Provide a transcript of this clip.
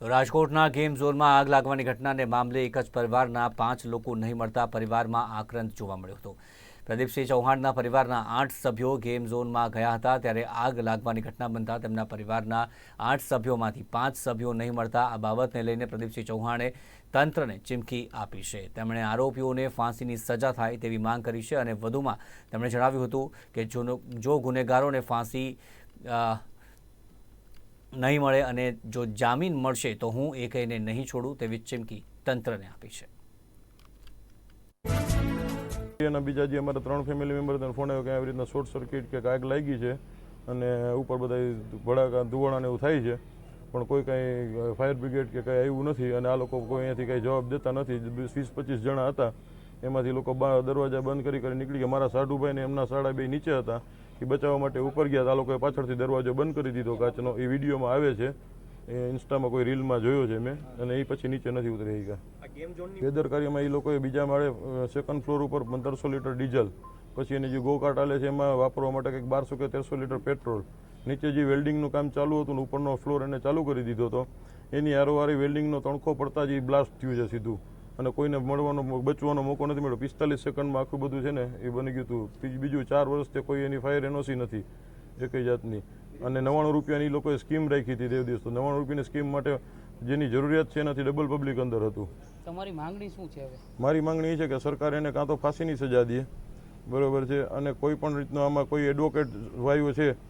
રાજકોટના ગેમ ઝોનમાં આગ લાગવાની ઘટનાને મામલે એક જ પરિવારના પાંચ લોકો નહીં મળતા પરિવારમાં આક્રંત જોવા મળ્યો હતો. પ્રદીપસિંહ ચૌહાણના પરિવારના આઠ સભ્યો ગેમ ઝોનમાં ગયા હતા ત્યારે આગ લાગવાની ઘટના બનતા તેમના પરિવારના આઠ સભ્યોમાંથી પાંચ સભ્યો નહીં મળતા આ બાબતને લઈને પ્રદીપસિંહ ચૌહાણે તંત્રને ચીમકી આપી છે. તેમણે આરોપીઓને ફાંસીની સજા થાય તેવી માંગ કરી છે અને વધુમાં તેમણે જણાવ્યું હતું કે જો ગુનેગારોને ફાંસી નહીં મળે અને જો જામીન મળશે તો હું એ કહીને નહીં છોડું તેવી ચીમકી તંત્રને આપી છે. અને બીજા જે અમારા ત્રણ ફેમિલી મેમ્બર ફોન આવ્યો કે આવી રીતના શોર્ટ સર્કિટ કે આગ લાગી છે અને ઉપર બધા ભડાકા, ધુવાણા ને એવું થાય છે. પણ કોઈ કંઈ ફાયર બ્રિગેડ કે કંઈ આવ્યું નથી અને આ લોકો કોઈ અહીંયાથી કંઈ જવાબ દેતા નથી. વીસ પચીસ જણા હતા. એમાંથી લોકો દરવાજા બંધ કરી કરી નીકળી ગયા. મારા સાઢુભાઈને એમના સાડા બે નીચે હતા. એ બચાવવા માટે ઉપર ગયા હતા. આ લોકોએ પાછળથી દરવાજો બંધ કરી દીધો કાચનો. એ વિડીયોમાં આવે છે. એ ઇન્સ્ટામાં કોઈ રીલમાં જોયો છે મેં. અને એ પછી નીચે નથી ઉતરી ગયા બેદરકારીમાં એ લોકોએ બીજા માળે સેકન્ડ ફ્લોર ઉપર પંદરસો લીટર ડીઝલ પછી એની જે ગોકાટ આલે છે એમાં વાપરવા માટે કંઈક બારસો કે તેરસો લીટર પેટ્રોલ. નીચે જે વેલ્ડિંગનું કામ ચાલુ હતું ને ઉપરનો ફ્લોર એને ચાલુ કરી દીધો હતો. એની આરોવારી વેલ્ડિંગનો તણખો પડતા જ એ બ્લાસ્ટ થયું છે સીધું. અને કોઈને મળવાનો બચવાનો મોકો નથી મળ્યો. પિસ્તાલીસ સેકન્ડમાં આખું બધું છે ને એ બની ગયું હતું બીજું- ચાર વર્ષથી કોઈ એની ફાયર એનઓસી નથી એક જાતની. અને નવ્વાણું રૂપિયાની લોકોએ સ્કીમ રાખી હતી દેવ દિવસ તો. નવ્વાણું રૂપિયાની સ્કીમ માટે જેની જરૂરિયાત છે એનાથી ડબલ પબ્લિક અંદર હતું. તમારી માંગણી શું છે હવે? મારી માંગણી એ છે કે સરકાર એને કાં તો ફાંસીની સજા દે બરોબર છે અને કોઈ પણ રીતનો આમાં કોઈ એડવોકેટ વાયુ છે